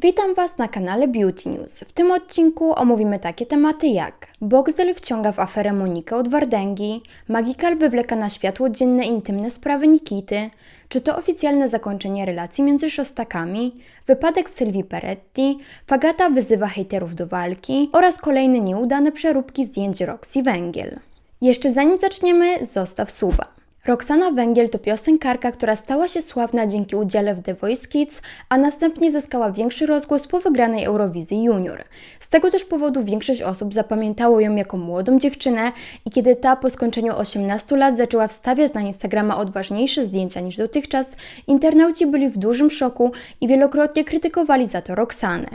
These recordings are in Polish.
Witam Was na kanale Beauty News. W tym odcinku omówimy takie tematy jak Boxdel wciąga w aferę Monikę od Wardęgi, Magical wywleka na światło dzienne intymne sprawy Nikity, czy to oficjalne zakończenie relacji między szostakami, wypadek Sylwii Peretti, Fagata wyzywa hejterów do walki oraz kolejne nieudane przeróbki zdjęć Roxy Węgiel. Jeszcze zanim zaczniemy, zostaw suba. Roxana Węgiel to piosenkarka, która stała się sławna dzięki udziale w The Voice Kids, a następnie zyskała większy rozgłos po wygranej Eurowizji Junior. Z tego też powodu większość osób zapamiętało ją jako młodą dziewczynę i kiedy ta po skończeniu 18 lat zaczęła wstawiać na Instagrama odważniejsze zdjęcia niż dotychczas, internauci byli w dużym szoku i wielokrotnie krytykowali za to Roxanę.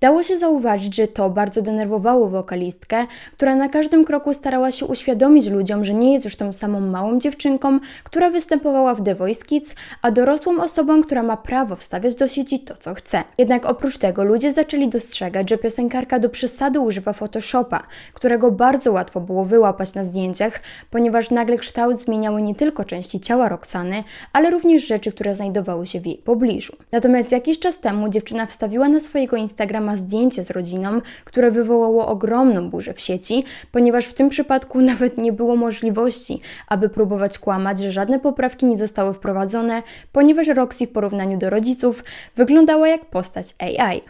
Dało się zauważyć, że to bardzo denerwowało wokalistkę, która na każdym kroku starała się uświadomić ludziom, że nie jest już tą samą małą dziewczynką, która występowała w The Voice Kids, a dorosłą osobą, która ma prawo wstawiać do sieci to, co chce. Jednak oprócz tego ludzie zaczęli dostrzegać, że piosenkarka do przesady używa Photoshopa, którego bardzo łatwo było wyłapać na zdjęciach, ponieważ nagle kształt zmieniały nie tylko części ciała Roxany, ale również rzeczy, które znajdowały się w jej pobliżu. Natomiast jakiś czas temu dziewczyna wstawiła na swojego Instagrama zdjęcie z rodziną, które wywołało ogromną burzę w sieci, ponieważ w tym przypadku nawet nie było możliwości, aby próbować kłamać, że żadne poprawki nie zostały wprowadzone, ponieważ Roxy w porównaniu do rodziców wyglądała jak postać AI.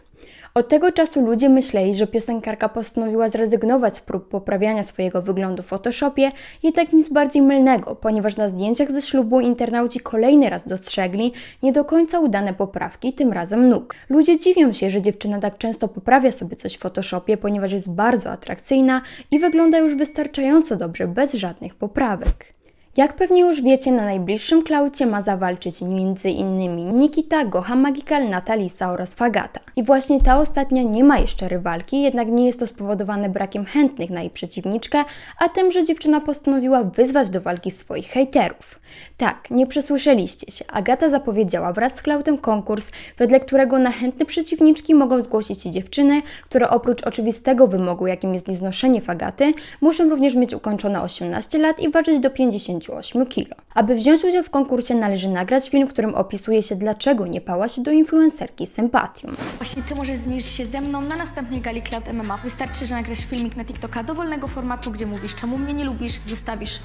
Od tego czasu ludzie myśleli, że piosenkarka postanowiła zrezygnować z prób poprawiania swojego wyglądu w Photoshopie, jednak nic bardziej mylnego, ponieważ na zdjęciach ze ślubu internauci kolejny raz dostrzegli nie do końca udane poprawki, tym razem nóg. Ludzie dziwią się, że dziewczyna tak często poprawia sobie coś w Photoshopie, ponieważ jest bardzo atrakcyjna i wygląda już wystarczająco dobrze bez żadnych poprawek. Jak pewnie już wiecie, na najbliższym klaucie ma zawalczyć m.in. Nikita, Goha Magical, Natalisa oraz Fagata. I właśnie ta ostatnia nie ma jeszcze rywalki, jednak nie jest to spowodowane brakiem chętnych na jej przeciwniczkę, a tym, że dziewczyna postanowiła wyzwać do walki swoich hejterów. Tak, nie przesłyszeliście się. Agata zapowiedziała wraz z klautem konkurs, wedle którego na chętne przeciwniczki mogą zgłosić się dziewczyny, które oprócz oczywistego wymogu, jakim jest nieznoszenie Fagaty, muszą również mieć ukończone 18 lat i ważyć do 50 58 kg. Aby wziąć udział w konkursie należy nagrać film, w którym opisuje się dlaczego nie pała się do influencerki sympatią. Właśnie ty możesz zmierzyć się ze mną na następnej gali Cloud MMA. Wystarczy, że nagrasz filmik na TikToka dowolnego formatu, gdzie mówisz, czemu mnie nie lubisz, zostawisz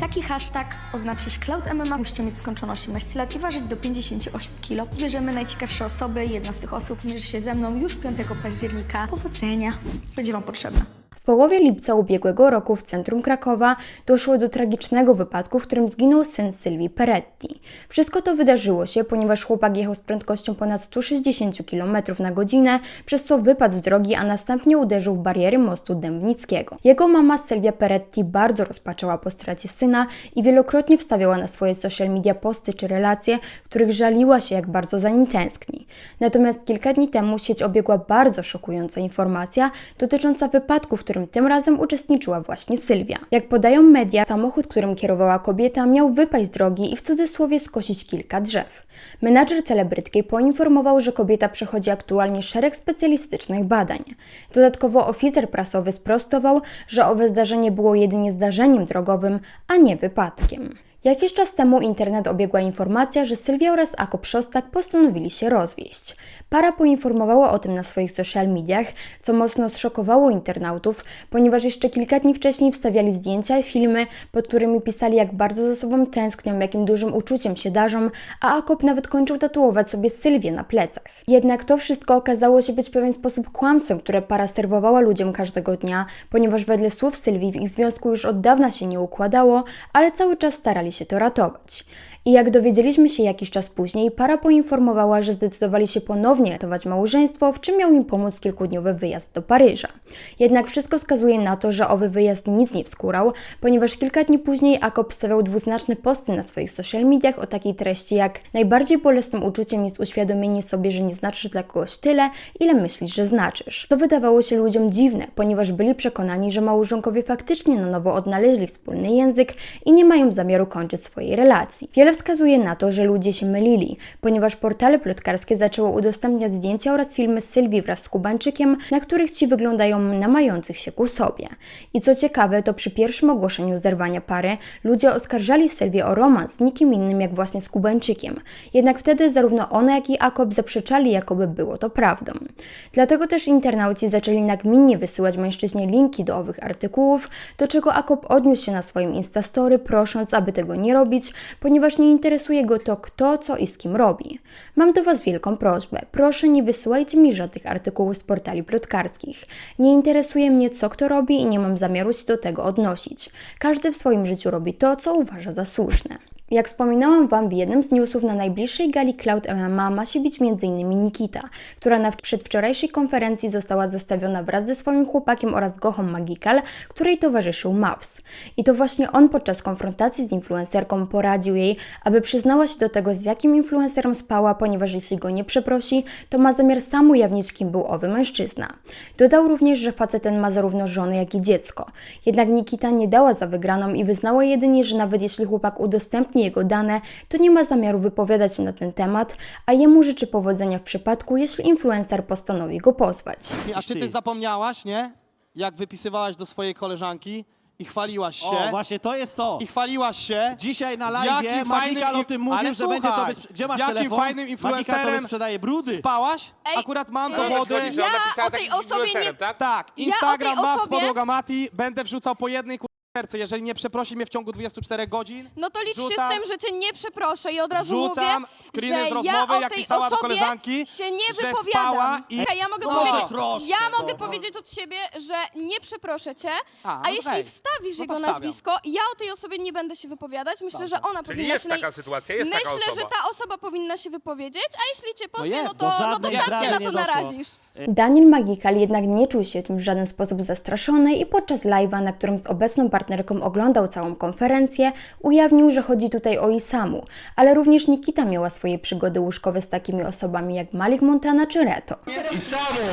taki hashtag, oznaczysz Cloud MMA, musicie mieć skończone 18 lat i ważyć do 58 kg. Bierzemy najciekawsze osoby, jedna z tych osób zmierzy się ze mną już 5 października. Powodzenia, będzie Wam potrzebna. Połowie lipca ubiegłego roku w centrum Krakowa doszło do tragicznego wypadku, w którym zginął syn Sylwii Peretti. Wszystko to wydarzyło się, ponieważ chłopak jechał z prędkością ponad 160 km na godzinę, przez co wypadł z drogi, a następnie uderzył w bariery mostu Dębnickiego. Jego mama Sylwia Peretti bardzo rozpaczała po stracie syna i wielokrotnie wstawiała na swoje social media posty czy relacje, w których żaliła się, jak bardzo za nim tęskni. Natomiast kilka dni temu sieć obiegła bardzo szokująca informacja dotycząca wypadku, w którym którym tym razem uczestniczyła właśnie Sylwia. Jak podają media, samochód, którym kierowała kobieta, miał wypaść z drogi i w cudzysłowie skosić kilka drzew. Menadżer celebrytki poinformował, że kobieta przechodzi aktualnie szereg specjalistycznych badań. Dodatkowo oficer prasowy sprostował, że owe zdarzenie było jedynie zdarzeniem drogowym, a nie wypadkiem. Jakiś czas temu internet obiegła informacja, że Sylwia oraz Akop Szostak postanowili się rozwieść. Para poinformowała o tym na swoich social mediach, co mocno zszokowało internautów, ponieważ jeszcze kilka dni wcześniej wstawiali zdjęcia i filmy, pod którymi pisali jak bardzo za sobą tęsknią, jakim dużym uczuciem się darzą, a Akop nawet kończył tatuować sobie Sylwię na plecach. Jednak to wszystko okazało się być w pewien sposób kłamstwem, które para serwowała ludziom każdego dnia, ponieważ wedle słów Sylwii w ich związku już od dawna się nie układało, ale cały czas starali się to ratować. I jak dowiedzieliśmy się jakiś czas później, para poinformowała, że zdecydowali się ponownie ratować małżeństwo, w czym miał im pomóc kilkudniowy wyjazd do Paryża. Jednak wszystko wskazuje na to, że owy wyjazd nic nie wskórał, ponieważ kilka dni później Akop stawiał dwuznaczne posty na swoich social mediach o takiej treści jak najbardziej bolesnym uczuciem jest uświadomienie sobie, że nie znaczysz dla kogoś tyle, ile myślisz, że znaczysz. To wydawało się ludziom dziwne, ponieważ byli przekonani, że małżonkowie faktycznie na nowo odnaleźli wspólny język i nie mają zamiaru kończyć swojej relacji. Wiele Wskazuje na to, że ludzie się mylili, ponieważ portale plotkarskie zaczęły udostępniać zdjęcia oraz filmy z Sylwii wraz z Kubańczykiem, na których ci wyglądają na mających się ku sobie. I co ciekawe, to przy pierwszym ogłoszeniu zerwania pary ludzie oskarżali Sylwię o romans z nikim innym jak właśnie z Kubańczykiem. Jednak wtedy zarówno ona, jak i Akop zaprzeczali, jakoby było to prawdą. Dlatego też internauci zaczęli nagminnie wysyłać mężczyźnie linki do owych artykułów, do czego Akop odniósł się na swoim Instastory, prosząc, aby tego nie robić, ponieważ nie interesuje go to, kto, co i z kim robi. Mam do Was wielką prośbę. Proszę nie wysyłajcie mi żadnych artykułów z portali plotkarskich. Nie interesuje mnie, co kto robi i nie mam zamiaru się do tego odnosić. Każdy w swoim życiu robi to, co uważa za słuszne. Jak wspominałam Wam w jednym z newsów, na najbliższej gali Cloud MMA ma się bić m.in. Nikita, która na przedwczorajszej konferencji została zestawiona wraz ze swoim chłopakiem oraz Gochą Magical, której towarzyszył Mavs. I to właśnie on podczas konfrontacji z influencerką poradził jej, aby przyznała się do tego, z jakim influencerem spała, ponieważ jeśli go nie przeprosi, to ma zamiar sam ujawnić, kim był owy mężczyzna. Dodał również, że facet ten ma zarówno żonę, jak i dziecko. Jednak Nikita nie dała za wygraną i wyznała jedynie, że nawet jeśli chłopak udostępni jego dane, to nie ma zamiaru wypowiadać się na ten temat, a jemu życzy powodzenia w przypadku, jeśli influencer postanowi go pozwać. A czy ty zapomniałaś, nie? Jak wypisywałaś do swojej koleżanki i chwaliłaś się. O, właśnie to jest to. I chwaliłaś się. Dzisiaj na z live jakim Magical o tym mówił, ale że będzie to bez... Gdzie masz z jakim telefon? fajnym tobie influencerem sprzedaje brudy. spałaś? Ej, Akurat mam ej, dowody. chodzi, że ona Ja pisała o tej osobie nie- influencerem, tak? Tak, Ja Instagram o tej ma z osobie- podłoga Mati. Będę wrzucał po jednej kurcerce. Jeżeli nie przeprosi mnie w ciągu 24 godzin, No to licz się Wrzucam- z tym, że cię nie przeproszę i od razu Wrzucam mówię, screeny że z rozmowy, ja o jak tej pisała do osobie koleżanki, się nie że wypowiadam. spała i- Hej, ja mogę No powiedzieć, troszkę, ja no, mogę no. powiedzieć od siebie, że nie przeproszę cię, A, a, no jeśli wstawisz No to jego wstawiam. nazwisko, ja o tej osobie nie będę się wypowiadać. Myślę, że ona Czyli powinna jest się naj- taka sytuacja, jest Myślę, taka osoba. że ta osoba powinna się wypowiedzieć, a jeśli cię pozwie, no, jest, to, no to żadnej sam się na nie to doszło. narazisz. Daniel Magical jednak nie czuł się tym w żaden sposób zastraszony i podczas live'a, na którym z obecną partnerką oglądał całą konferencję, ujawnił, że chodzi tutaj o Isamu, ale również Nikita miała swoje przygody łóżkowe z takimi osobami jak Malik Montana czy Reto. I samo!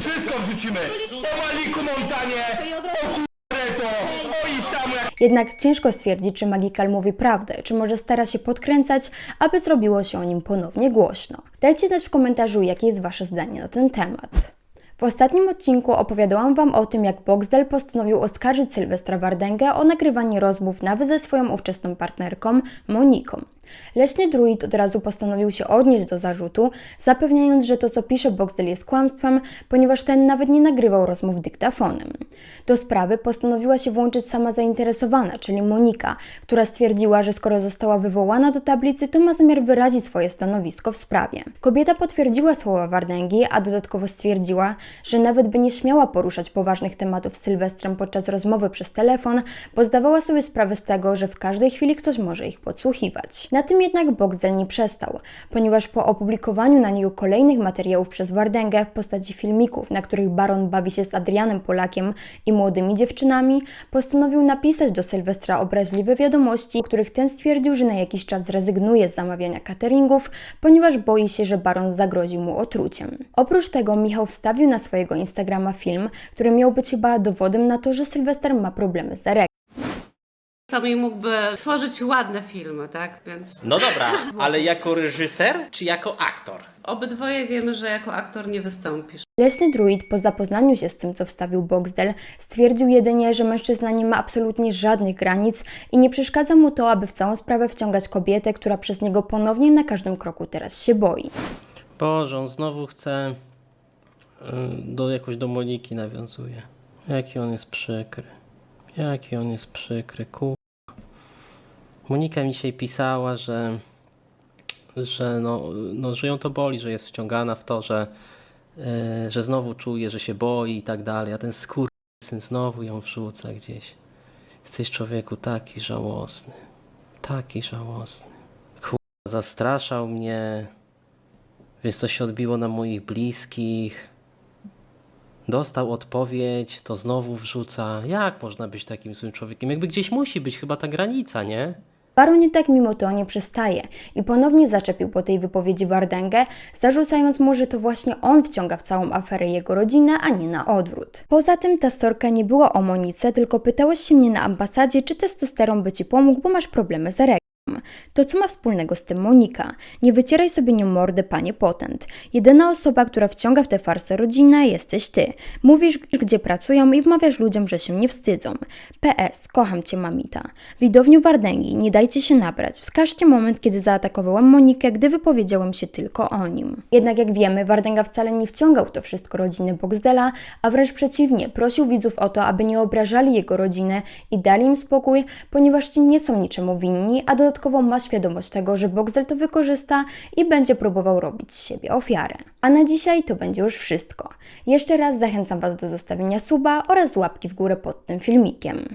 Wszystko wrzucimy! O Maliku Montanie! O Kureto! O i samo jak Jednak ciężko stwierdzić, czy Magical mówi prawdę, czy może stara się podkręcać, aby zrobiło się o nim ponownie głośno. Dajcie znać w komentarzu, jakie jest Wasze zdanie na ten temat. W ostatnim odcinku opowiadałam Wam o tym, jak Boxdel postanowił oskarżyć Sylwestra Wardęgę o nagrywanie rozmów nawet ze swoją ówczesną partnerką Moniką. Leśny druid od razu postanowił się odnieść do zarzutu, zapewniając, że to co pisze Boxdel jest kłamstwem, ponieważ ten nawet nie nagrywał rozmów dyktafonem. Do sprawy postanowiła się włączyć sama zainteresowana, czyli Monika, która stwierdziła, że skoro została wywołana do tablicy, to ma zamiar wyrazić swoje stanowisko w sprawie. Kobieta potwierdziła słowa Wardęgi, a dodatkowo stwierdziła, że nawet by nie śmiała poruszać poważnych tematów z Sylwestrem podczas rozmowy przez telefon, bo zdawała sobie sprawę z tego, że w każdej chwili ktoś może ich podsłuchiwać. Na tym jednak Boxdel nie przestał, ponieważ po opublikowaniu na niego kolejnych materiałów przez Wardęgę w postaci filmików, na których Baron bawi się z Adrianem Polakiem i młodymi dziewczynami, postanowił napisać do Sylwestra obraźliwe wiadomości, w których ten stwierdził, że na jakiś czas zrezygnuje z zamawiania cateringów, ponieważ boi się, że Baron zagrozi mu otruciem. Oprócz tego Michał wstawił na swojego Instagrama film, który miał być chyba dowodem na to, że Sylwester ma problemy z erekcją. Sami mógłby tworzyć ładne filmy, tak? Więc No dobra, ale jako reżyser czy jako aktor? obydwoje wiemy, że jako aktor nie wystąpisz. Leśny druid po zapoznaniu się z tym, co wstawił Boxdel, stwierdził jedynie, że mężczyzna nie ma absolutnie żadnych granic i nie przeszkadza mu to, aby w całą sprawę wciągać kobietę, która przez niego ponownie na każdym kroku teraz się boi. Boże, on znowu chce. y, Do, jakoś do Moniki nawiązuje. Jaki on jest przykry. Jaki on jest przykry, ku. Monika mi dzisiaj pisała, że. że no, no, że ją to boli, że jest wciągana w to, że. y, że znowu czuje, że się boi i tak dalej, a ten syn znowu ją wrzuca gdzieś. Jesteś człowieku taki żałosny. Taki żałosny. Kur... zastraszał mnie. Więc to się odbiło na moich bliskich. Dostał odpowiedź, to znowu wrzuca. Jak można być takim złym człowiekiem? Jakby gdzieś musi być chyba ta granica, nie? Baron jednak mimo to nie przestaje i ponownie zaczepił po tej wypowiedzi Wardęgę, zarzucając mu, że to właśnie on wciąga w całą aferę jego rodzinę, a nie na odwrót. Poza tym ta storka nie była o Monice, tylko pytałeś się mnie na ambasadzie, czy testosteron by ci pomógł, bo masz problemy z erekcją. To co ma wspólnego z tym Monika? Nie wycieraj sobie nią mordy, panie potent. Jedyna osoba, która wciąga w tę farsę rodzinę, jesteś ty. Mówisz, gdzie pracują i wmawiasz ludziom, że się nie wstydzą. PS, kocham cię, mamita. Widowniu Wardęgi, nie dajcie się nabrać. Wskażcie moment, kiedy zaatakowałem Monikę, gdy wypowiedziałem się tylko o nim. Jednak jak wiemy, Wardęga wcale nie wciągał to wszystko rodziny Boxdela, a wręcz przeciwnie, prosił widzów o to, aby nie obrażali jego rodziny i dali im spokój, ponieważ ci nie są niczemu winni, a dodatkowo ma świadomość tego, że Boxdel to wykorzysta i będzie próbował robić z siebie ofiarę. A na dzisiaj to będzie już wszystko. Jeszcze raz zachęcam Was do zostawienia suba oraz łapki w górę pod tym filmikiem.